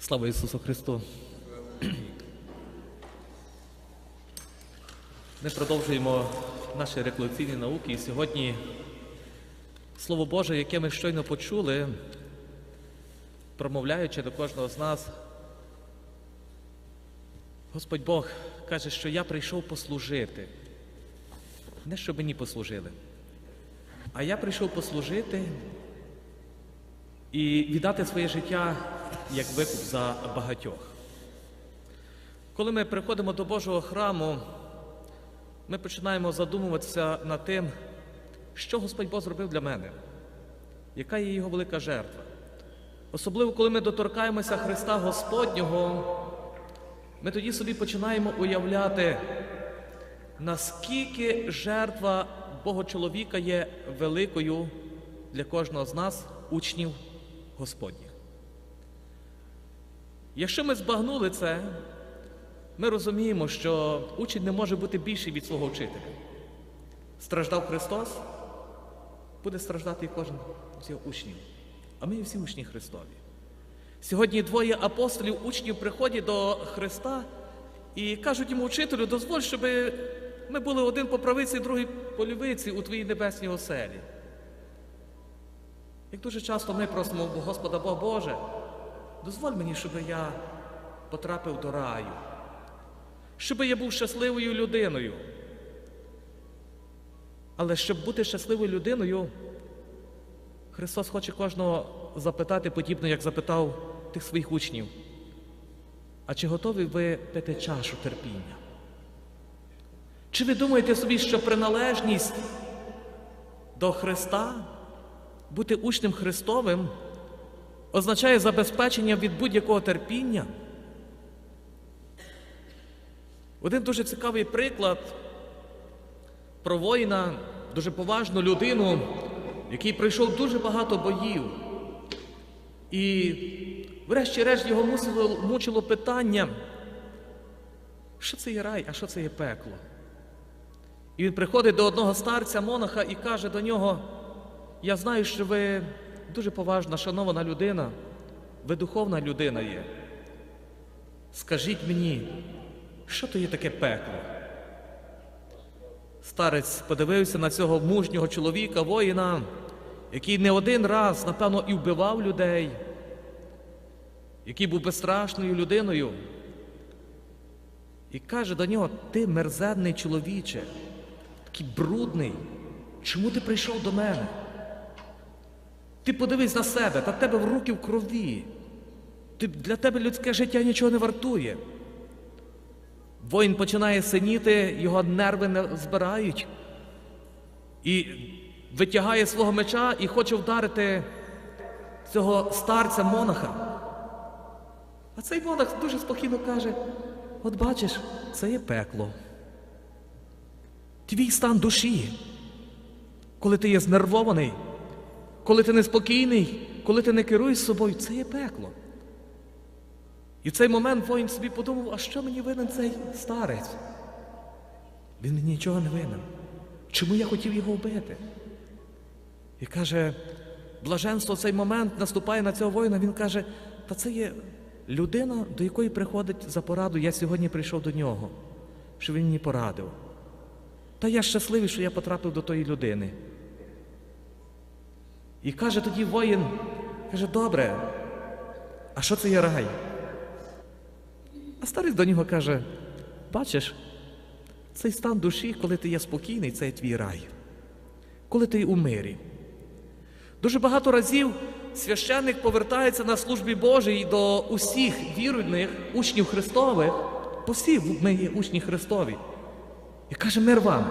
Слава Ісусу Христу! Ми продовжуємо наші реколюційні науки. І сьогодні Слово Боже, яке ми щойно почули, промовляючи до кожного з нас, Господь Бог каже, що я прийшов послужити. Не щоб мені послужили, а я прийшов послужити і віддати своє життя як викуп за багатьох. Коли ми приходимо до Божого храму, ми починаємо задумуватися над тим, що Господь Бог зробив для мене, яка є його велика жертва. Особливо, коли ми доторкаємося Христа Господнього, ми тоді собі починаємо уявляти, наскільки жертва Бога чоловіка є великою для кожного з нас, учнів Господніх. Якщо ми збагнули це, ми розуміємо, що учень не може бути більший від свого вчителя. Страждав Христос, буде страждати і кожен з його учнів. А ми всі учні Христові. Сьогодні двоє апостолів, учнів приходять до Христа і кажуть йому, учителю, дозволь, щоб ми були один по правиці, другий по лівиці у твоїй небесній оселі. Як дуже часто ми просимо Господа Бог Боже, дозволь мені, щоб я потрапив до раю, щоб я був щасливою людиною. Але щоб бути щасливою людиною, Христос хоче кожного запитати, подібно, як запитав тих своїх учнів. А чи готові ви пити чашу терпіння? Чи ви думаєте собі, що приналежність до Христа, бути учнем Христовим, означає забезпечення від будь-якого терпіння? Один дуже цікавий приклад про воїна, дуже поважну людину, який пройшов дуже багато боїв. І, врешті-решт, його мусило, мучило питання, що це є рай, а що це є пекло. І він приходить до одного старця монаха і каже до нього: Я знаю, що ви дуже поважна, шанована людина, ви духовна людина є. Скажіть мені, що то є таке пекло? Старець подивився на цього мужнього чоловіка, воїна, який не один раз, напевно, і вбивав людей, який був безстрашною людиною. І каже до нього: ти мерзенний чоловіче, такий брудний, чому ти прийшов до мене? Ти подивись на себе, та тебе в руки в крові. Ти, Для тебе людське життя нічого не вартує. Воїн починає синіти, його нерви не збирають і витягає свого меча і хоче вдарити цього старця монаха. А цей монах дуже спокійно каже: от бачиш, це є пекло. Твій стан душі, коли ти є знервований, коли ти неспокійний, коли ти не керуєш собою, це є пекло. І в цей момент воїн собі подумав, а що мені винен цей старець? Він мені нічого не винен. Чому я хотів його вбити? І каже, блаженство в цей момент наступає на цього воїна, він каже, та це є людина, до якої приходить за пораду, я сьогодні прийшов до нього, що він мені порадив. Та я щасливий, що я потрапив до тої людини. І каже тоді воїн, каже, добре, а що це є рай? А старець до нього каже: бачиш, цей стан душі, коли ти є спокійний, це є твій рай, коли ти у мирі. Дуже багато разів священник повертається на службі Божій до усіх віруючих учнів Христових, бо всі ми є учні Христові. І каже, мир вам.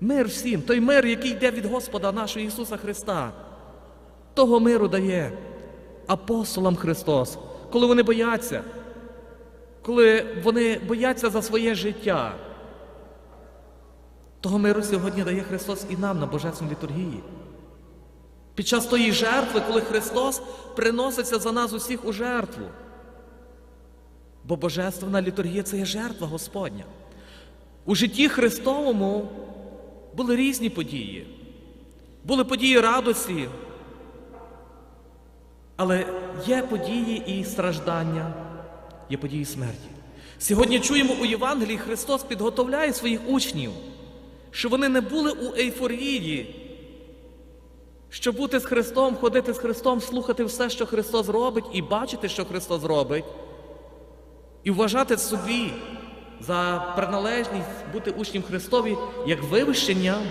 Мир всім, той мир, який йде від Господа нашого Ісуса Христа. Того миру дає апостолам Христос, коли вони бояться коли вони бояться за своє життя. Того миру сьогодні дає Христос і нам на Божественній літургії. Під час тої жертви, коли Христос приноситься за нас усіх у жертву. Бо Божественна літургія це є жертва Господня. У житті Христовому були різні події. Були події радості, Але є події і страждання, є події смерті. Сьогодні чуємо у Євангелії, Христос підготовляє своїх учнів, що вони не були у ейфорії, що бути з Христом, ходити з Христом, слухати все, що Христос робить, і бачити, що Христос робить, і вважати собі за приналежність бути учнем Христові як вивищення.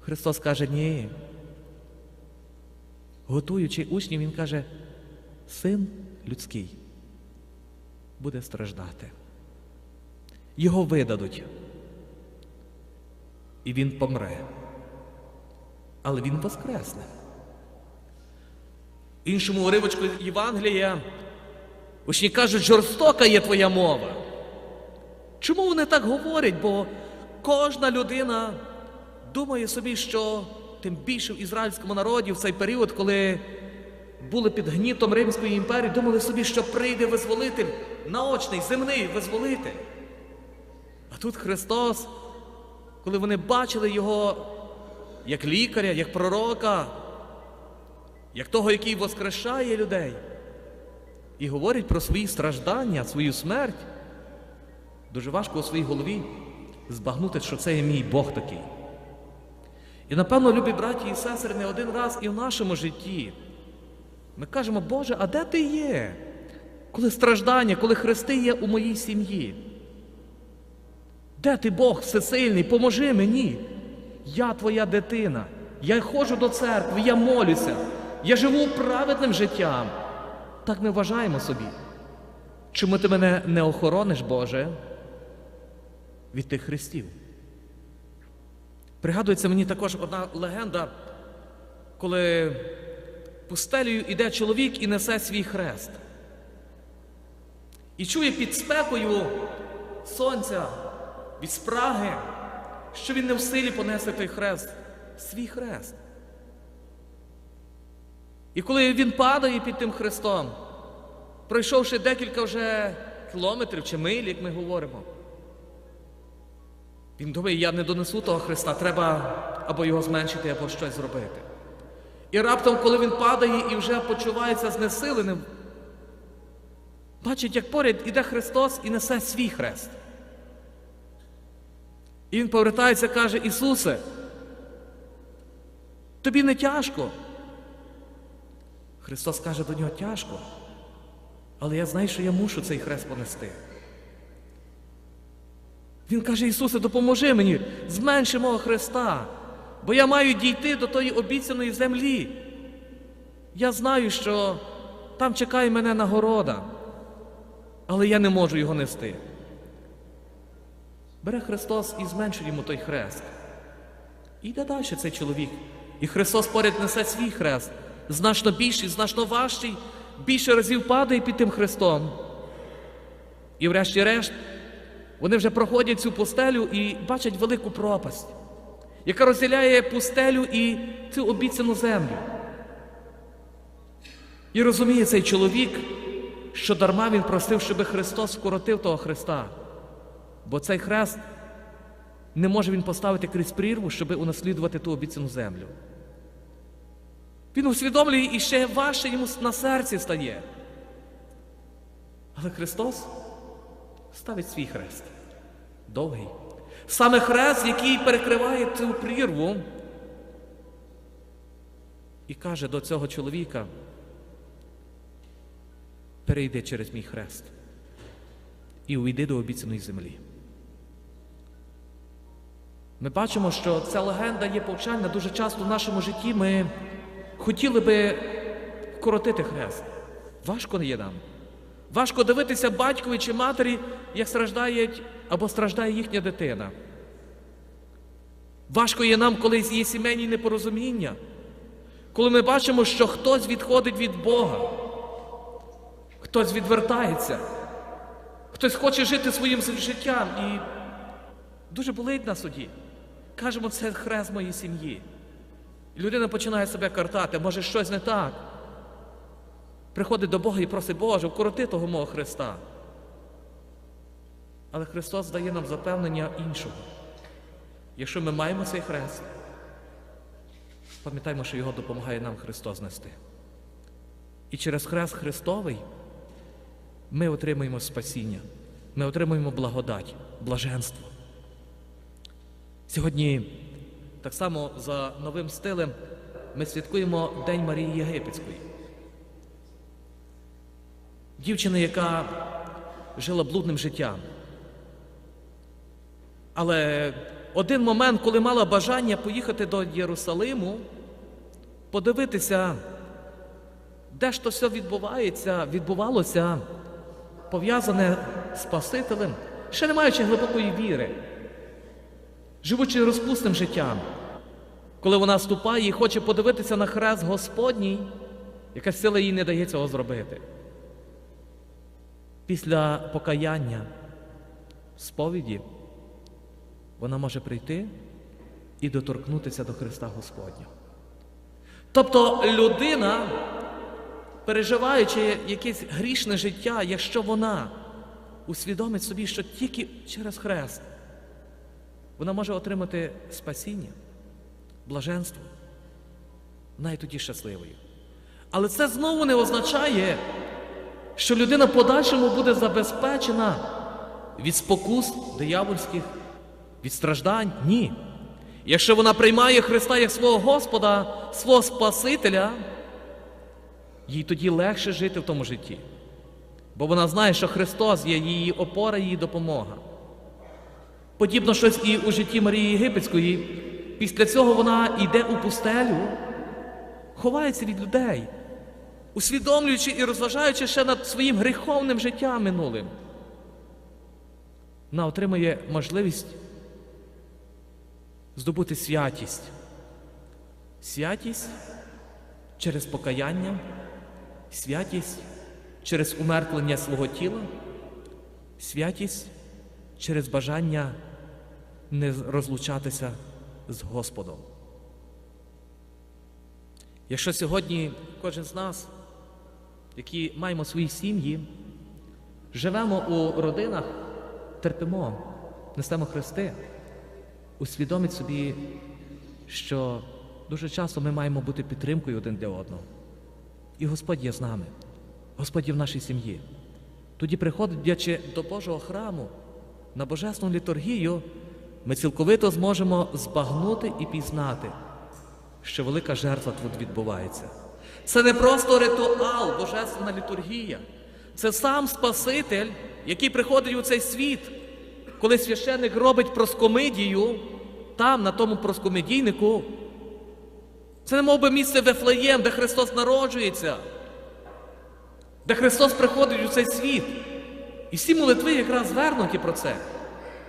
Христос каже, ні. Готуючи учнів, Він каже, син людський буде страждати. Його видадуть. І він помре. Але він воскресне. Іншому уривочку Євангелія учні кажуть, жорстока є твоя мова. Чому вони так говорять? Бо кожна людина думає собі, що тим більше в ізраїльському народі в цей період, коли були під гнітом Римської імперії, думали собі, що прийде визволитель, наочний, земний визволитель. А тут Христос, коли вони бачили його як лікаря, як пророка, як того, який воскрешає людей, і говорить про свої страждання, свою смерть, дуже важко у своїй голові збагнути, що це є мій Бог такий. І напевно, любі браті і сестри, не один раз і в нашому житті. Ми кажемо, Боже, а де ти є? Коли страждання, коли хрести є у моїй сім'ї? Де ти Бог всесильний? Поможи мені. Я твоя дитина. Я ходжу до церкви, я молюся, я живу праведним життям. Так ми вважаємо собі. Чому ти мене не охорониш, Боже, від тих хрестів? Пригадується мені також одна легенда, коли пустелею йде чоловік і несе свій хрест. І чує під спекою сонця від спраги, що він не в силі понесе той хрест, свій хрест. І коли він падає під тим хрестом, пройшовши декілька вже кілометрів чи миль, як ми говоримо, він думає, я не донесу того Христа, треба або його зменшити, або щось зробити. І раптом, коли він падає і вже почувається знесиленим, бачить, як поряд іде Христос і несе свій хрест. І він повертається каже, Ісусе, тобі не тяжко. Христос каже до нього тяжко, але я знаю, що я мушу цей хрест понести. Він каже, Ісусе, допоможи мені, зменши мого Христа, бо я маю дійти до тої обіцяної землі. Я знаю, що там чекає мене нагорода, але я не можу його нести. Бере Христос і зменшує йому той хрест. І йде далі цей чоловік. І Христос поряд несе свій хрест, значно більший, значно важчий, більше разів падає під тим хрестом. І врешті-решт вони вже проходять цю пустелю і бачать велику пропасть, яка розділяє пустелю і цю обіцяну землю. І розуміє цей чоловік, що дарма він просив, щоб Христос скоротив того Христа. Бо цей хрест не може він поставити крізь прірву, щоб унаслідувати ту обіцяну землю. Він усвідомлює і ще важче йому на серці стає. Але Христос ставить свій хрест. Довгий. Саме хрест, який перекриває цю прірву, і каже до цього чоловіка: перейди через мій хрест і увійди до обіцяної землі. Ми бачимо, що ця легенда є повчальна. Дуже часто в нашому житті ми хотіли би вкоротити хрест. Важко не є нам. Важко дивитися батькові чи матері, як страждає або страждає їхня дитина. Важко є нам, коли є сімейні непорозуміння, коли ми бачимо, що хтось відходить від Бога, хтось відвертається, хтось хоче жити своїм життям і дуже болить на суді. Кажемо, це хрест моєї сім'ї. Людина починає себе картати, може щось не так. Приходить до Бога і просить, Боже, вкороти того мого Христа. Але Христос дає нам запевнення іншого. Якщо ми маємо цей хрест, пам'ятаємо, що його допомагає нам Христос нести. І через Хрест Христовий ми отримуємо спасіння, ми отримуємо благодать, блаженство. Сьогодні, так само за новим стилем, ми святкуємо День Марії Єгипетської. Дівчина, яка жила блудним життям. Але один момент, коли мала бажання поїхати до Єрусалиму, подивитися, де ж то все відбувається, відбувалося, пов'язане з Спасителем, ще не маючи глибокої віри, живучи розпусним життям, коли вона ступає і хоче подивитися на хрест Господній, яка сила їй не дає цього зробити. Після покаяння, сповіді, вона може прийти і доторкнутися до Христа Господнього. Тобто людина, переживаючи якесь грішне життя, якщо вона усвідомить собі, що тільки через Хрест вона може отримати спасіння, блаженство, вона і тоді щасливою. Але це знову не означає, що людина в подальшому буде забезпечена від спокус диявольських, від страждань. Ні. Якщо вона приймає Христа як свого Господа, свого Спасителя, їй тоді легше жити в тому житті. Бо вона знає, що Христос є її опора, її допомога. Подібно щось і у житті Марії Єгипетської. Після цього вона йде у пустелю, ховається від людей, усвідомлюючи і розважаючи ще над своїм гріховним життям минулим. Вона отримує можливість здобути святість. Святість через покаяння, святість через умертвлення свого тіла, святість через бажання не розлучатися з Господом. Якщо сьогодні кожен з нас, які маємо свої сім'ї, живемо у родинах, терпимо, несемо хрести, усвідомить собі, що дуже часто ми маємо бути підтримкою один для одного. І Господь є з нами, Господь є в нашій сім'ї. Тоді, приходячи до Божого храму на Божественну літургію, ми цілковито зможемо збагнути і пізнати, що велика жертва тут відбувається. Це не просто ритуал, Божественна літургія. Це сам Спаситель, який приходить у цей світ, коли священник робить проскомидію, там, на тому проскомедійнику, це не мов би місце Вефлеєм, де Христос народжується, де Христос приходить у цей світ. І всі молитви якраз звернуті про це.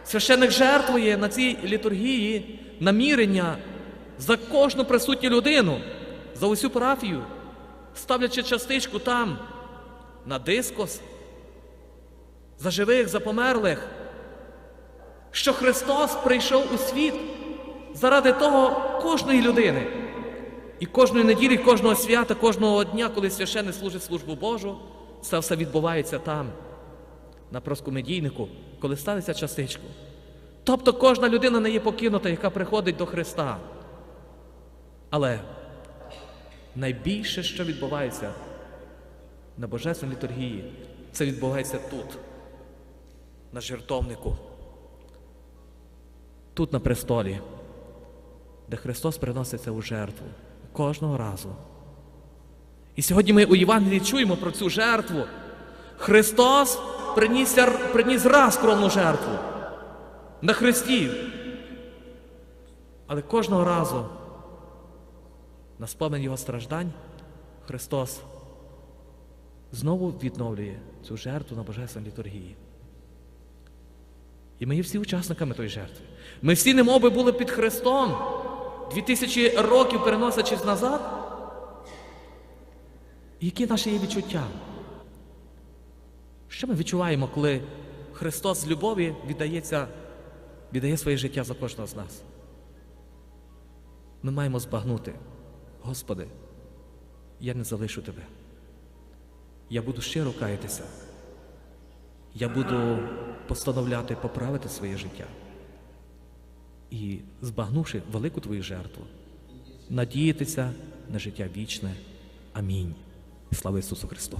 Священник жертвує на цій літургії намірення за кожну присутню людину, за усю парафію, ставлячи частичку там на дискос, за живих, за померлих, що Христос прийшов у світ заради того кожної людини. І кожної неділі, кожного свята, кожного дня, коли священник служить службу Божу, це все відбувається там, на проскомедійнику, коли ставиться частичку. Тобто кожна людина не є покинута, яка приходить до Христа. Але найбільше, що відбувається на Божественній літургії, це відбувається тут, на жертовнику, тут на престолі, де Христос приноситься у жертву кожного разу. І сьогодні ми у Євангелії чуємо про цю жертву. Христос приніс, приніс раз кровну жертву на Христі. Але кожного разу на спомин Його страждань Христос знову відновлює цю жертву на Божественній літургії. І ми є всі учасниками тої жертви. Ми всі немов би були під Христом, дві тисячі років переносячись назад. Які наші є відчуття? Що ми відчуваємо, коли Христос з любові віддається, віддає своє життя за кожного з нас? Ми маємо збагнути, Господи, я не залишу Тебе. Я буду щиро каятися. Я буду постановляти поправити своє життя. І збагнувши велику твою жертву, надіятися на життя вічне. Амінь. Слава Ісусу Христу!